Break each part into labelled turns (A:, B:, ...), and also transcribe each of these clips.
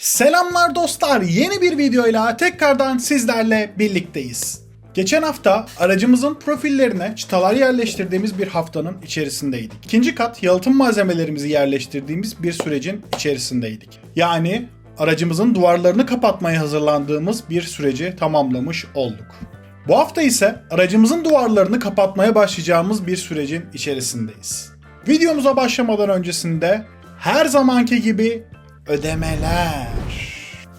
A: Selamlar dostlar. Yeni bir videoyla tekrardan sizlerle birlikteyiz. Geçen hafta aracımızın profillerine çıtalar yerleştirdiğimiz bir haftanın içerisindeydik. İkinci kat yalıtım malzemelerimizi yerleştirdiğimiz bir sürecin içerisindeydik. Yani aracımızın duvarlarını kapatmaya hazırlandığımız bir süreci tamamlamış olduk. Bu hafta ise aracımızın duvarlarını kapatmaya başlayacağımız bir sürecin içerisindeyiz. Videomuza başlamadan öncesinde her zamanki gibi ödemeler.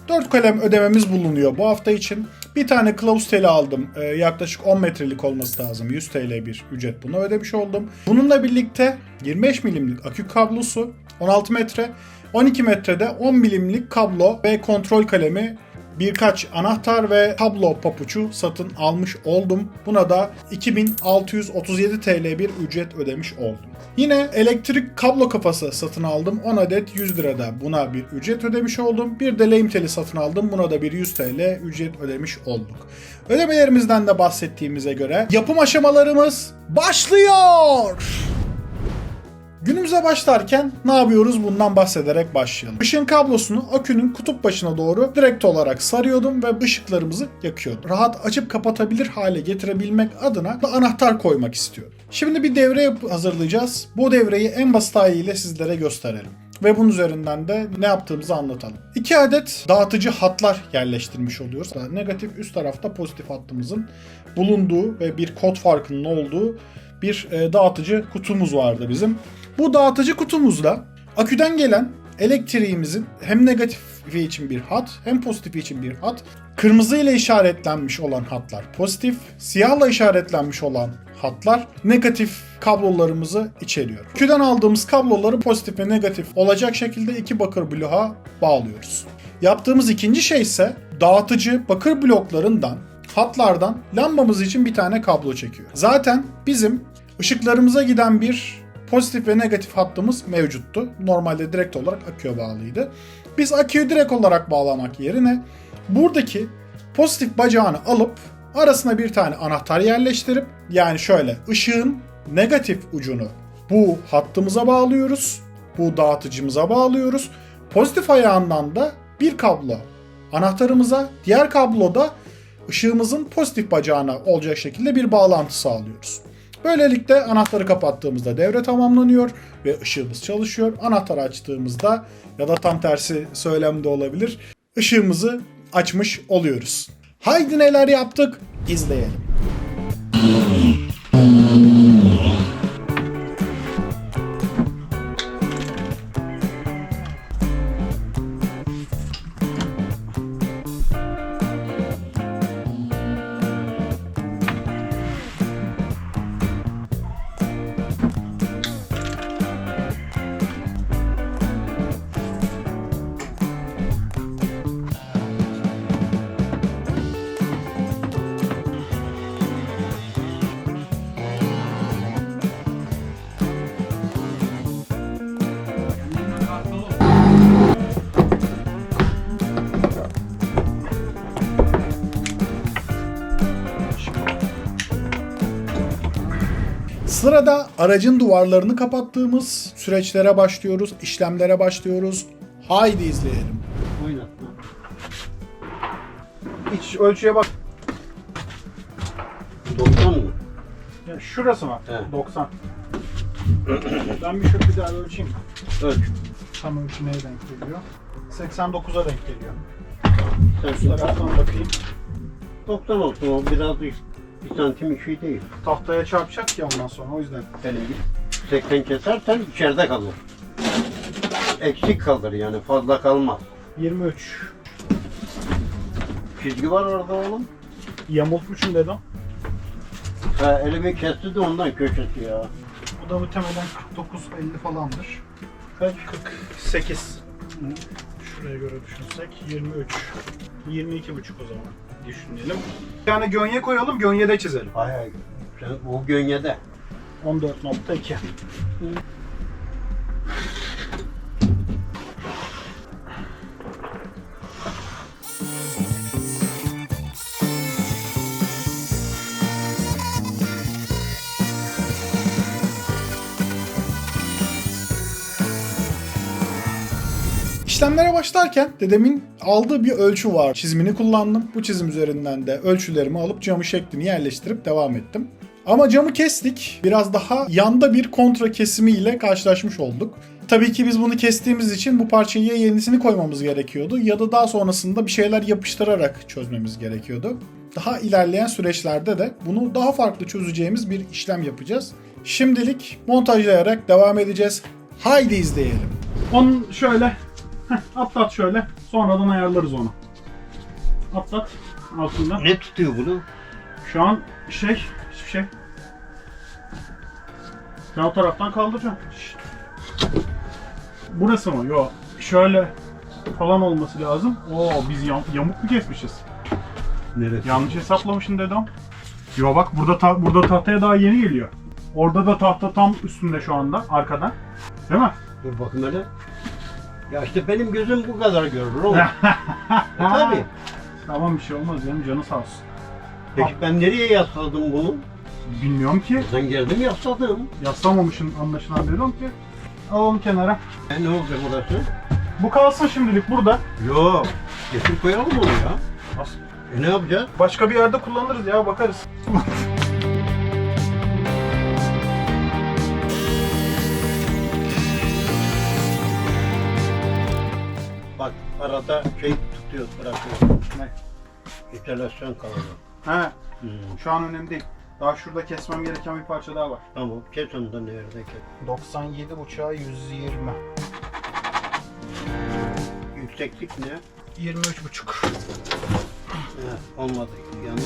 A: 4 kalem ödememiz bulunuyor bu hafta için. Bir tane kılavuz teli aldım. Ee, yaklaşık 10 metrelik olması lazım. 100 TL bir ücret buna ödemiş oldum. Bununla birlikte 25 milimlik akü kablosu 16 metre, 12 metrede 10 milimlik kablo ve kontrol kalemi birkaç anahtar ve kablo papuçu satın almış oldum. Buna da 2637 TL bir ücret ödemiş oldum. Yine elektrik kablo kafası satın aldım. 10 adet 100 lirada buna bir ücret ödemiş oldum. Bir de lehim teli satın aldım. Buna da bir 100 TL ücret ödemiş olduk. Ödemelerimizden de bahsettiğimize göre yapım aşamalarımız başlıyor. Günümüze başlarken ne yapıyoruz bundan bahsederek başlayalım. Işığın kablosunu akünün kutup başına doğru direkt olarak sarıyordum ve ışıklarımızı yakıyordum. Rahat açıp kapatabilir hale getirebilmek adına da anahtar koymak istiyorum. Şimdi bir devre hazırlayacağız. Bu devreyi en basit haliyle sizlere gösterelim. Ve bunun üzerinden de ne yaptığımızı anlatalım. İki adet dağıtıcı hatlar yerleştirmiş oluyoruz. Negatif üst tarafta pozitif hattımızın bulunduğu ve bir kod farkının olduğu bir e, dağıtıcı kutumuz vardı bizim. Bu dağıtıcı kutumuzla aküden gelen elektriğimizin hem negatifi için bir hat hem pozitifi için bir hat, kırmızı ile işaretlenmiş olan hatlar pozitif, siyahla işaretlenmiş olan hatlar negatif kablolarımızı içeriyor. Aküden aldığımız kabloları pozitif ve negatif olacak şekilde iki bakır bloğa bağlıyoruz. Yaptığımız ikinci şey ise dağıtıcı bakır bloklarından hatlardan lambamız için bir tane kablo çekiyor. Zaten bizim ışıklarımıza giden bir pozitif ve negatif hattımız mevcuttu. Normalde direkt olarak aküye bağlıydı. Biz aküyü direkt olarak bağlamak yerine buradaki pozitif bacağını alıp arasına bir tane anahtar yerleştirip yani şöyle ışığın negatif ucunu bu hattımıza bağlıyoruz. Bu dağıtıcımıza bağlıyoruz. Pozitif ayağından da bir kablo anahtarımıza, diğer kabloda ışığımızın pozitif bacağına olacak şekilde bir bağlantı sağlıyoruz. Böylelikle anahtarı kapattığımızda devre tamamlanıyor ve ışığımız çalışıyor. Anahtarı açtığımızda ya da tam tersi söylemde olabilir. ışığımızı açmış oluyoruz. Haydi neler yaptık? İzleyelim. Sırada aracın duvarlarını kapattığımız süreçlere başlıyoruz, işlemlere başlıyoruz. Haydi izleyelim. İç ölçüye bak.
B: 90 mı?
A: Ya şurası mı?
B: He.
A: 90. ben bir şöyle bir daha ölçeyim.
B: Ölç.
A: Tam ölçü neye denk geliyor? 89'a denk geliyor.
B: Sen
A: Şu taraftan bakayım.
B: 90 olsun o biraz bir, bir santim bir şey değil.
A: Tahtaya çarpacak ya ondan sonra o yüzden.
B: Yani 80 kesersen içeride kalır. Eksik kalır yani fazla kalmaz.
A: 23.
B: Çizgi var orada oğlum.
A: Yamultmuşum dedim.
B: Ha, elimi kesti de ondan köşesi ya.
A: Bu da muhtemelen 49-50 falandır.
B: Kaç?
A: 48. Şuraya göre düşünsek 23. 22 buçuk o zaman düşünelim. Bir tane gönye koyalım, gönyede çizelim.
B: Hay hay. Sen o gönyede.
A: 14.2. İşlemlere başlarken dedemin aldığı bir ölçü var. Çizimini kullandım. Bu çizim üzerinden de ölçülerimi alıp camı şeklini yerleştirip devam ettim. Ama camı kestik. Biraz daha yanda bir kontra kesimi ile karşılaşmış olduk. Tabii ki biz bunu kestiğimiz için bu parçayı ya yenisini koymamız gerekiyordu ya da daha sonrasında bir şeyler yapıştırarak çözmemiz gerekiyordu. Daha ilerleyen süreçlerde de bunu daha farklı çözeceğimiz bir işlem yapacağız. Şimdilik montajlayarak devam edeceğiz. Haydi izleyelim.
C: Onun şöyle heh, atlat şöyle sonradan ayarlarız onu. Atlat altından.
B: Ne tutuyor bunu?
C: Şu an şey hiçbir şey. Sen o taraftan kaldıracaksın. Şşt. Burası mı? Yok. Şöyle falan olması lazım. Oo biz yam- yamuk mu kesmişiz?
B: Neresi?
C: Yanlış hesaplamışsın dedem. Yo bak burada ta- burada tahtaya daha yeni geliyor. Orada da tahta tam üstünde şu anda arkadan. Değil mi?
B: Dur bakayım hele. Ya işte benim gözüm bu kadar görür oğlum. e tabi.
C: Tamam bir şey olmaz canım canı sağ olsun.
B: Peki ben nereye yasladım bunu?
C: Bilmiyorum ki.
B: Ben geldim yasladım.
C: Yaslamamışsın anlaşılan dedim ki. Alalım kenara.
B: E ne olacak orası?
C: Bu kalsın şimdilik burada.
B: Yok. Getir koyalım onu ya.
C: As-
B: E ne yapacağız?
C: Başka bir yerde kullanırız ya bakarız.
B: Bak arada şey tutuyor bırakıyor.
C: Ne?
B: İnstalasyon kanalı.
C: He
B: Hmm.
C: şu an önemli değil. Daha şurada kesmem gereken bir parça daha var.
B: Tamam kes onu da nerede kes.
C: 97 buçuğa 120.
B: Yükseklik ne?
C: 23 buçuk.
B: He, olmadı. Yanlış.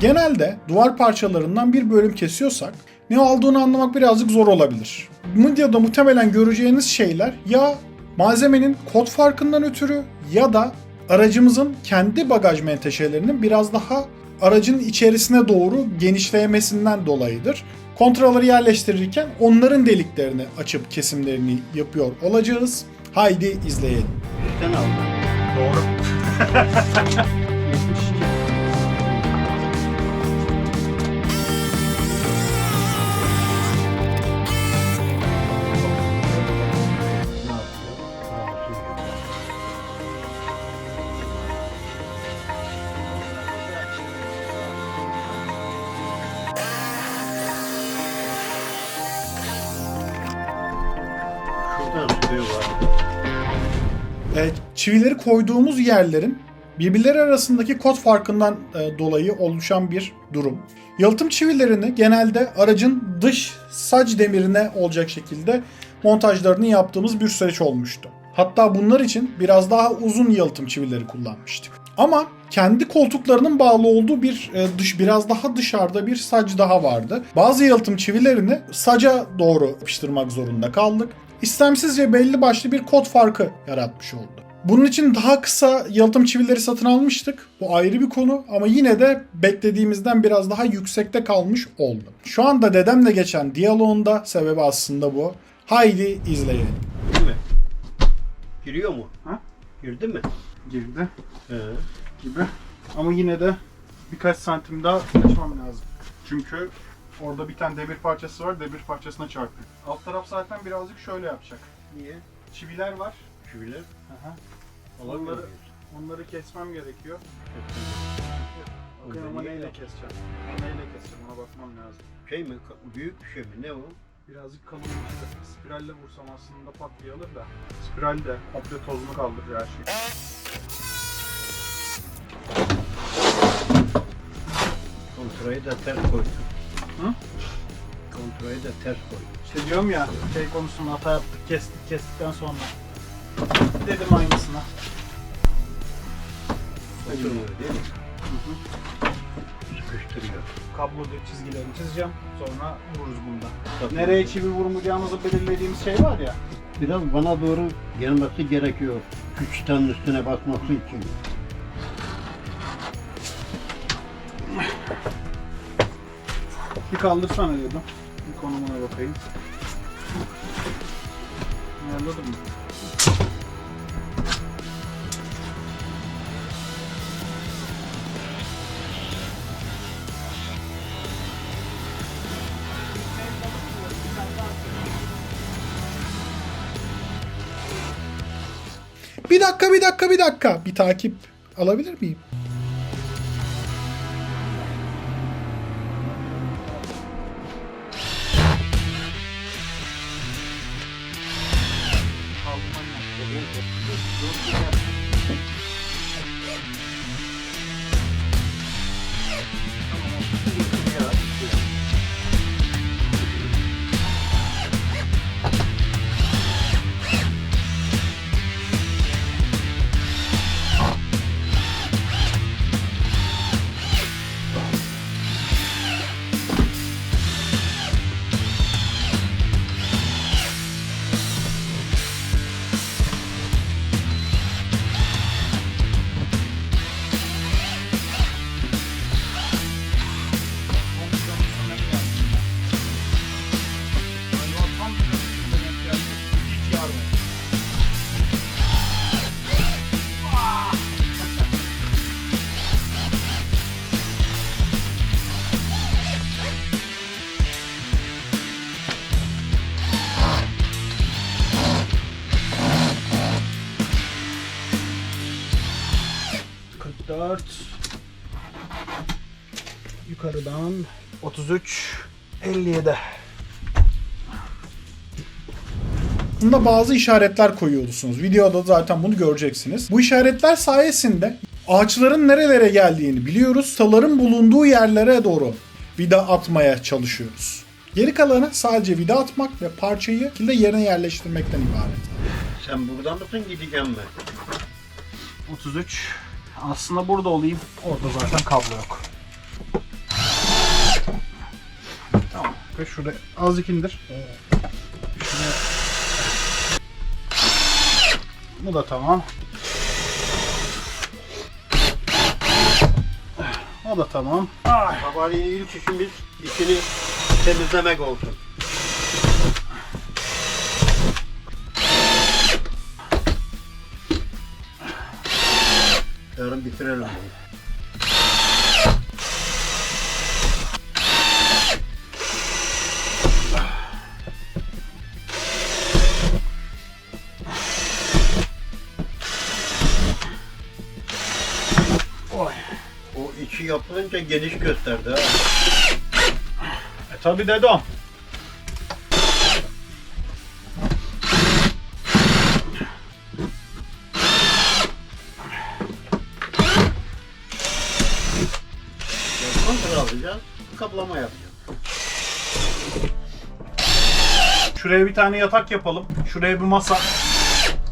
A: Genelde duvar parçalarından bir bölüm kesiyorsak ne olduğunu anlamak birazcık zor olabilir. Bu videoda muhtemelen göreceğiniz şeyler ya malzemenin kod farkından ötürü ya da aracımızın kendi bagaj menteşelerinin biraz daha aracın içerisine doğru genişlemesinden dolayıdır. Kontraları yerleştirirken onların deliklerini açıp kesimlerini yapıyor olacağız. Haydi izleyelim.
C: Doğru.
A: çivileri koyduğumuz yerlerin birbirleri arasındaki kod farkından e, dolayı oluşan bir durum. Yalıtım çivilerini genelde aracın dış sac demirine olacak şekilde montajlarını yaptığımız bir süreç olmuştu. Hatta bunlar için biraz daha uzun yalıtım çivileri kullanmıştık. Ama kendi koltuklarının bağlı olduğu bir e, dış biraz daha dışarıda bir sac daha vardı. Bazı yalıtım çivilerini saca doğru yapıştırmak zorunda kaldık. İstemsizce belli başlı bir kod farkı yaratmış oldu. Bunun için daha kısa yalıtım çivileri satın almıştık. Bu ayrı bir konu ama yine de beklediğimizden biraz daha yüksekte kalmış oldu. Şu anda dedemle geçen diyaloğunda sebebi aslında bu. Haydi izleyelim.
B: Değil mi? Giriyor mu?
C: Ha?
B: Girdi mi?
C: Girdi
B: He.
C: gibi. Ama yine de birkaç santim daha açmam lazım. Çünkü orada bir tane demir parçası var. Demir parçasına çarpıyor. Alt taraf zaten birazcık şöyle yapacak.
B: Niye?
C: Çiviler var. Aha.
B: Alamıyor
C: Onları-
B: muyuz?
C: Onları kesmem gerekiyor. Bakın ama neyle keseceğim? Neyle keseceğim ona bakmam lazım.
B: Şey mi? Ka- Büyük bir şey mi? Ne o?
C: Birazcık kalın bir şey. Spiralle vursam aslında pat diye alır da. Spiral de komple tozunu kaldırır her şeyi.
B: Kontrayı da ters koydum.
C: Hı?
B: Kontrayı da ters koydum.
C: İşte diyorum ya şey konusunda hata yaptık kestik kestikten sonra. Dedim aynısına.
B: Oturmuyor değil mi? Sıkıştırıyor.
C: Kablo çizgilerini çizeceğim. Sonra vururuz bunda.
B: Tabii.
C: Nereye çivi vurmayacağımızı belirlediğimiz şey var ya.
B: Biraz bana doğru gelmesi gerekiyor. Çıtanın üstüne basması için.
C: Bir kaldırsana diyordum. Bir konumuna bakayım. Ayarladın mı?
A: Bir dakika bir dakika bir dakika. Bir takip alabilir miyim?
C: Yukarıdan 33 57.
A: Bunda bazı işaretler koyuyorsunuz. Videoda zaten bunu göreceksiniz. Bu işaretler sayesinde ağaçların nerelere geldiğini biliyoruz. Taların bulunduğu yerlere doğru vida atmaya çalışıyoruz. Geri kalanı sadece vida atmak ve parçayı şekilde yerine yerleştirmekten ibaret.
B: Sen burada mısın gideceğim mi?
C: 33. Aslında burada olayım. Orada zaten kablo yok. Ve şurada azıcık indir. Şuraya. Bu da tamam. O da tamam. Ay.
B: Sabahleyin ilk işimiz içini temizlemek olsun. Yarın bitirelim bunu. Yapılınca geniş gösterdi ha.
C: E tabi dedom.
B: Kontra alacağız, kaplama yapacağız.
C: Şuraya bir tane yatak yapalım. Şuraya bir masa.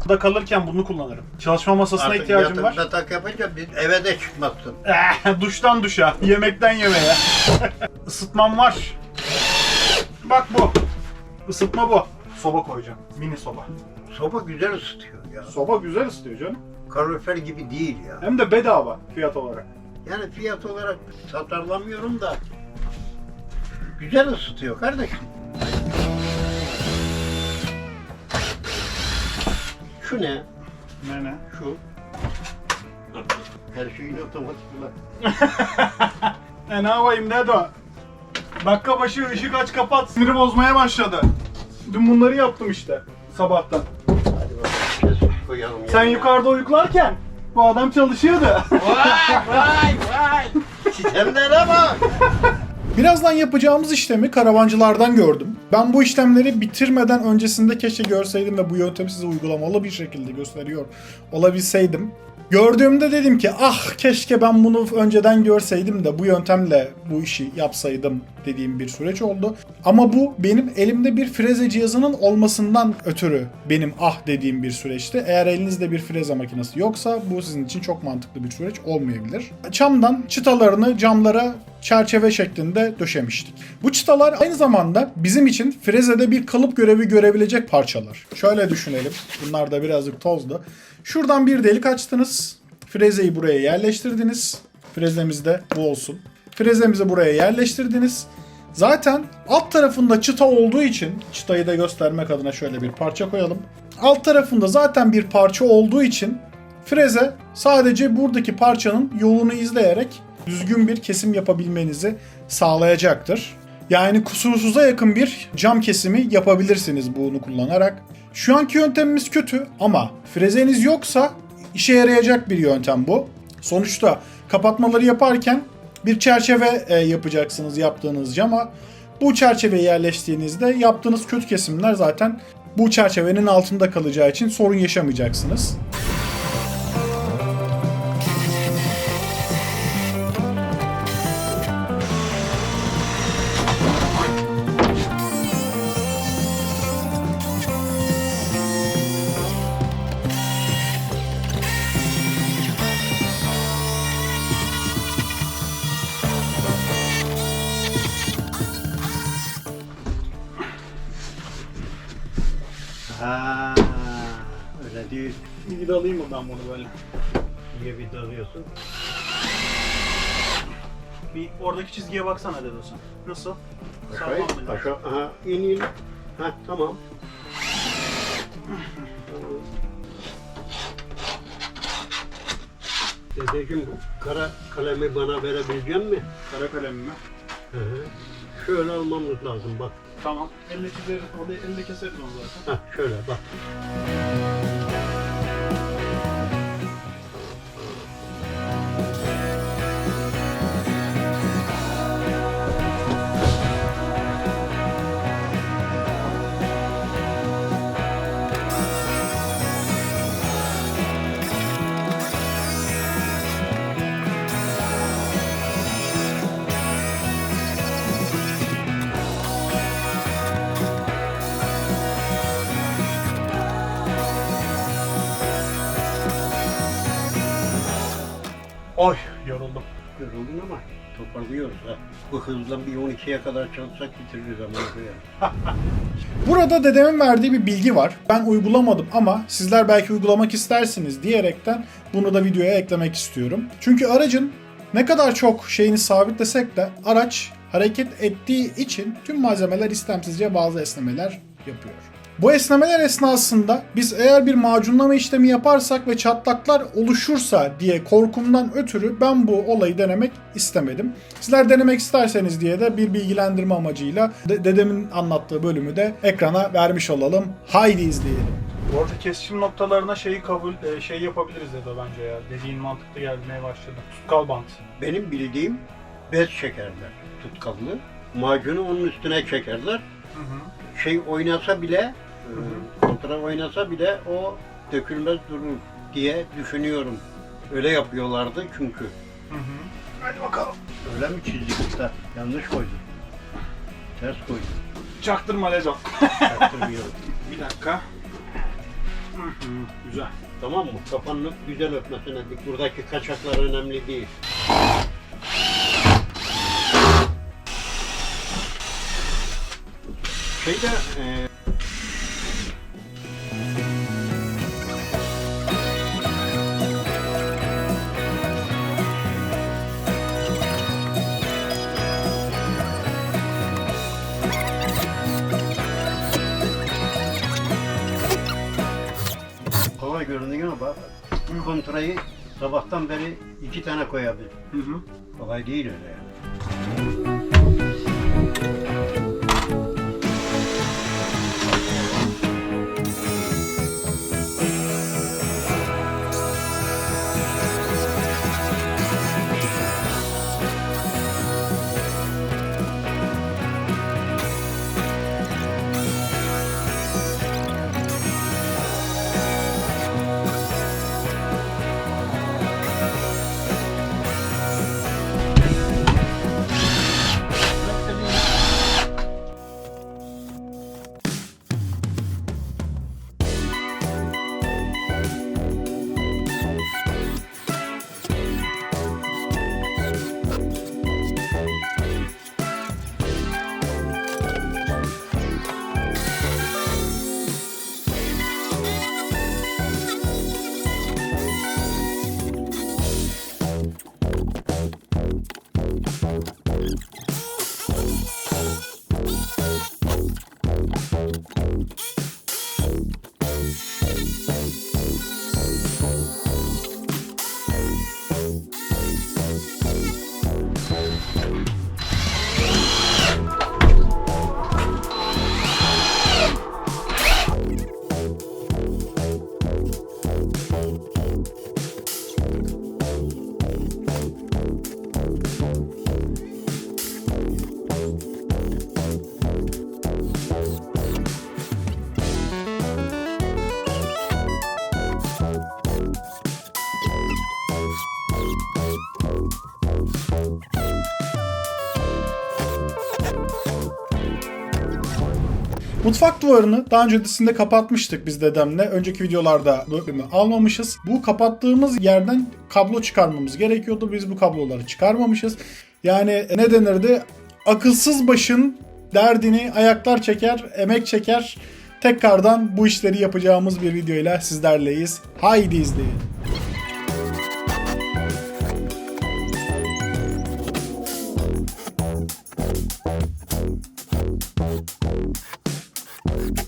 C: Da kalırken bunu kullanırım. Çalışma masasına
B: Artık
C: ihtiyacım var.
B: yatak tak yapınca biz eve de çıkmazsın.
C: Eh, Duştan duşa, yemekten yemeğe. Isıtmam var. Bak bu. Isıtma bu. Soba koyacağım. Mini soba.
B: Soba güzel ısıtıyor ya.
C: Soba güzel ısıtıyor canım.
B: Kalorifer gibi değil ya.
C: Hem de bedava fiyat olarak.
B: Yani fiyat olarak satarlamıyorum da güzel ısıtıyor kardeşim. Şu ne?
C: Ne ne?
B: Şu. Her şeyin otomatik ulan.
C: E ne yapayım ne de Dakika başı ışık aç kapat. Siniri bozmaya başladı. Dün bunları yaptım işte. Sabahtan.
B: Hadi bakalım kes koyalım.
C: Sen
B: yerine.
C: yukarıda uyuklarken bu adam çalışıyordu.
B: Vay vay vay. Sistemlere bak.
A: Birazdan yapacağımız işlemi karavancılardan gördüm. Ben bu işlemleri bitirmeden öncesinde keşke görseydim ve bu yöntemi size uygulamalı bir şekilde gösteriyor olabilseydim. Gördüğümde dedim ki ah keşke ben bunu önceden görseydim de bu yöntemle bu işi yapsaydım dediğim bir süreç oldu. Ama bu benim elimde bir freze cihazının olmasından ötürü benim ah dediğim bir süreçti. Eğer elinizde bir freze makinesi yoksa bu sizin için çok mantıklı bir süreç olmayabilir. Çamdan çıtalarını camlara çerçeve şeklinde döşemiştik. Bu çıtalar aynı zamanda bizim için frezede bir kalıp görevi görebilecek parçalar. Şöyle düşünelim. Bunlar da birazcık tozlu. Şuradan bir delik açtınız. Frezeyi buraya yerleştirdiniz. Frezemiz de bu olsun. Frezemizi buraya yerleştirdiniz. Zaten alt tarafında çıta olduğu için çıtayı da göstermek adına şöyle bir parça koyalım. Alt tarafında zaten bir parça olduğu için freze sadece buradaki parçanın yolunu izleyerek düzgün bir kesim yapabilmenizi sağlayacaktır. Yani kusursuza yakın bir cam kesimi yapabilirsiniz bunu kullanarak. Şu anki yöntemimiz kötü ama frezeniz yoksa işe yarayacak bir yöntem bu. Sonuçta kapatmaları yaparken bir çerçeve e, yapacaksınız yaptığınız cama. Bu çerçeveyi yerleştiğinizde yaptığınız kötü kesimler zaten bu çerçevenin altında kalacağı için sorun yaşamayacaksınız.
B: Ha, öyle değil.
C: Bir vidalayayım mı ben bunu böyle?
B: Niye bir dalıyorsun?
C: Bir oradaki çizgiye baksana Dedosan. Nasıl?
B: Aşağı,
C: Sağlam mı?
B: aşağı, aha, in in. Ha, tamam. Dedeciğim bu kara kalemi bana verebilecek mi?
C: Kara kalem mi?
B: Hı hı. Şöyle almamız lazım bak.
C: Tamam. Elle çizeriz, onu elle keseriz onu zaten.
B: Ha şöyle bak. Toparlıyoruz ha. Bu hızla bir 12'ye kadar çalışsak bitiririz ama.
A: Burada dedemin verdiği bir bilgi var. Ben uygulamadım ama sizler belki uygulamak istersiniz diyerekten bunu da videoya eklemek istiyorum. Çünkü aracın ne kadar çok şeyini sabitlesek de araç hareket ettiği için tüm malzemeler istemsizce bazı esnemeler yapıyor. Bu esnemeler esnasında biz eğer bir macunlama işlemi yaparsak ve çatlaklar oluşursa diye korkumdan ötürü ben bu olayı denemek istemedim. Sizler denemek isterseniz diye de bir bilgilendirme amacıyla de- dedemin anlattığı bölümü de ekrana vermiş olalım. Haydi izleyelim.
C: Bu arada kesişim noktalarına şeyi kabul e, şey yapabiliriz Dedo bence ya. Dediğin mantıklı gelmeye başladı. Tutkal bant.
B: Benim bildiğim bez çekerler tutkallı. Macunu onun üstüne çekerler.
C: Hı hı.
B: Şey oynasa bile. Kontra oynasa bile o dökülmez durur diye düşünüyorum. Öyle yapıyorlardı çünkü.
C: Hı hı. Hadi bakalım.
B: Öyle mi çizdik usta? Yanlış koydum. Ters koydum.
C: Çaktırma Ledo.
B: Yaptırmıyorum.
C: Bir dakika. Hı hı. Güzel.
B: tamam mı? Kafanı güzel öpmesine dik. Buradaki kaçaklar önemli değil. Şeyde e, bak, kontrayı sabahtan beri iki tane koyabilir.
C: Hı hı.
B: Kolay değil öyle yani.
A: Mutfak duvarını daha öncesinde kapatmıştık biz dedemle. Önceki videolarda bölümü almamışız. Bu kapattığımız yerden kablo çıkarmamız gerekiyordu. Biz bu kabloları çıkarmamışız. Yani ne denirdi? Akılsız başın derdini ayaklar çeker, emek çeker. Tekrardan bu işleri yapacağımız bir videoyla sizlerleyiz. Haydi izleyin. Thank you.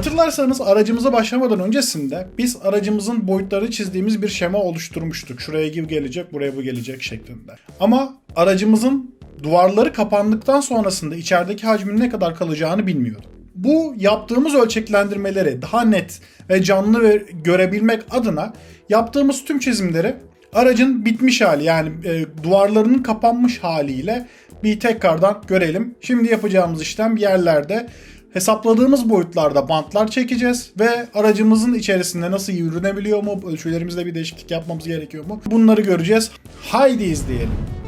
A: Hatırlarsanız aracımıza başlamadan öncesinde biz aracımızın boyutlarını çizdiğimiz bir şema oluşturmuştuk. Şuraya gibi gelecek, buraya bu gelecek şeklinde. Ama aracımızın duvarları kapandıktan sonrasında içerideki hacmin ne kadar kalacağını bilmiyordum. Bu yaptığımız ölçeklendirmeleri daha net ve canlı ve görebilmek adına yaptığımız tüm çizimleri aracın bitmiş hali yani e, duvarlarının kapanmış haliyle bir tekrardan görelim. Şimdi yapacağımız işlem yerlerde hesapladığımız boyutlarda bantlar çekeceğiz ve aracımızın içerisinde nasıl yürünebiliyor mu, ölçülerimizde bir değişiklik yapmamız gerekiyor mu? Bunları göreceğiz. Haydi izleyelim.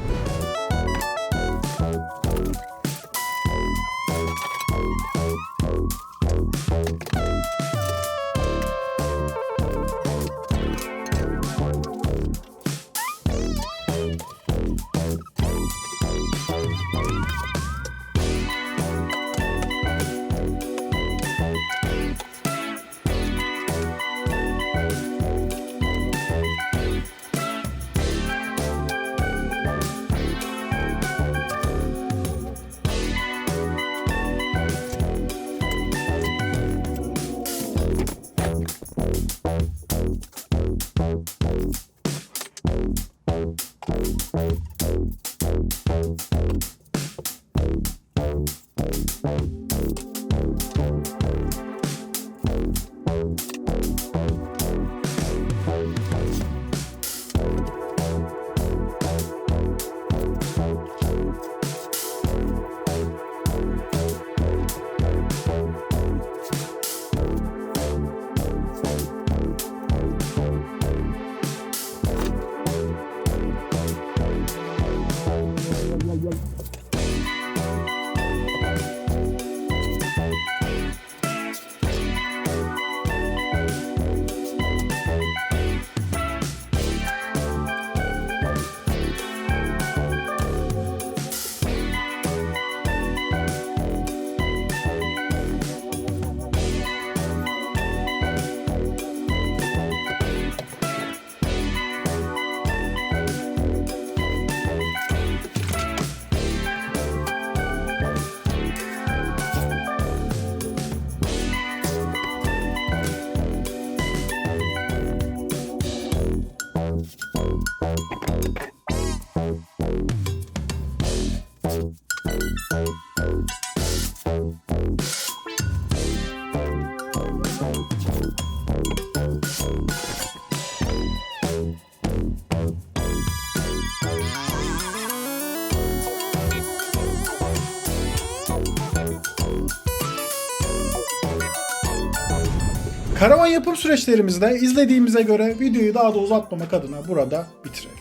A: Karavan yapım süreçlerimizde izlediğimize göre videoyu daha da uzatmamak adına burada bitirelim.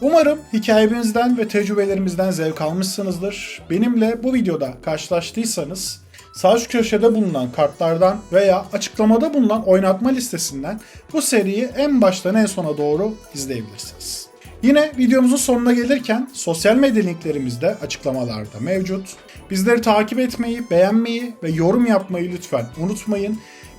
A: Umarım hikayemizden ve tecrübelerimizden zevk almışsınızdır. Benimle bu videoda karşılaştıysanız sağ üst köşede bulunan kartlardan veya açıklamada bulunan oynatma listesinden bu seriyi en baştan en sona doğru izleyebilirsiniz. Yine videomuzun sonuna gelirken sosyal medya linklerimiz de açıklamalarda mevcut. Bizleri takip etmeyi, beğenmeyi ve yorum yapmayı lütfen unutmayın.